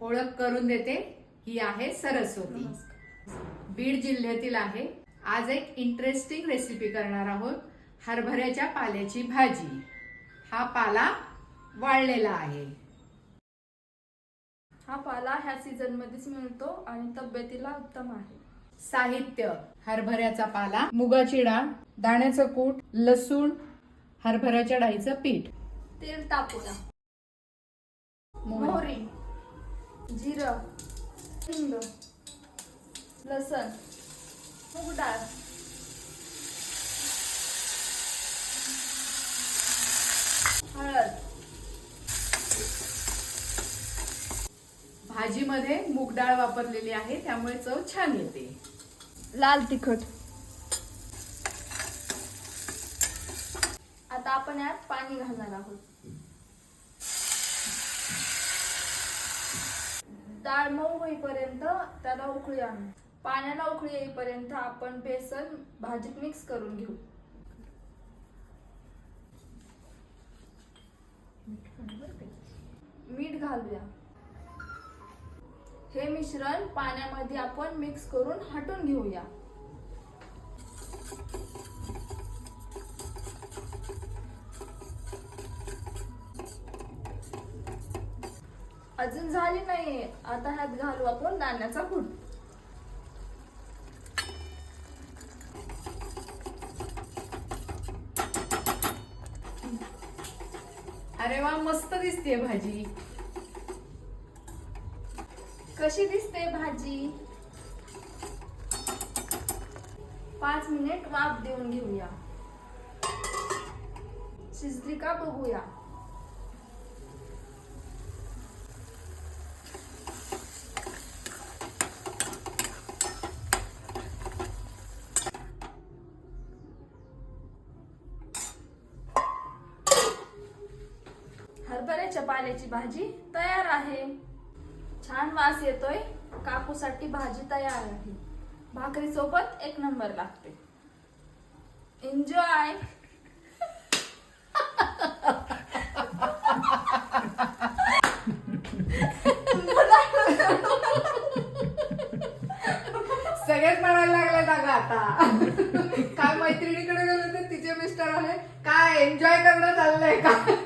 ओळख करून देते. ही आहे सरस्वती. बीड जिल्ह्यातील आहे. आज एक इंटरेस्टिंग रेसिपी करणार आहोत. हरभऱ्याच्या पाल्याची भाजी. हा पाला वाळलेला आहे. हा पाला ह्या सीझन मध्येच मिळतो आणि तब्येतीला उत्तम आहे. साहित्य. हरभऱ्याचा पाला मुगाची डाळ दाण्याचं कूट लसूण हरभऱ्याच्या डाळीचं पीठ. तेल तापूया जिरं हिंग लसण मूग डाळ. हळद. भाजीमध्ये मूग डाळ वापरलेली आहे त्यामुळे चव छान येते. लाल तिखट. आता आपण यात पाणी घालणार आहोत. डाळ मऊ होईपर्यंत त्याला उकळी आणू. पाण्याला उकळी येईपर्यंत आपण बेसन भाजीत मिक्स करून घेऊ. मीठ घालूया. हे मिश्रण पाण्यामध्ये आपण मिक्स करून हटून घेऊया. अजून झाली नाहीये. आता ह्यात घालू आपण दाण्याचा कूट. अरे वा मस्त दिसते भाजी. कशी दिसते भाजी? पाच मिनिट वाफ देऊन घेऊया. शिजली का बघूया. हरभऱ्याच्या पाल्याची भाजी तयार आहे. छान वास येतोय. कापूसाठी भाजी तयार आहे. भाकरी सोबत एक नंबर लागते. एन्जॉय सगळेच म्हणायला लागले ना आता. काय मैत्रिणीकडे गेलो तर तिचे मिस्टर आले काय एन्जॉय करणं चाललंय का?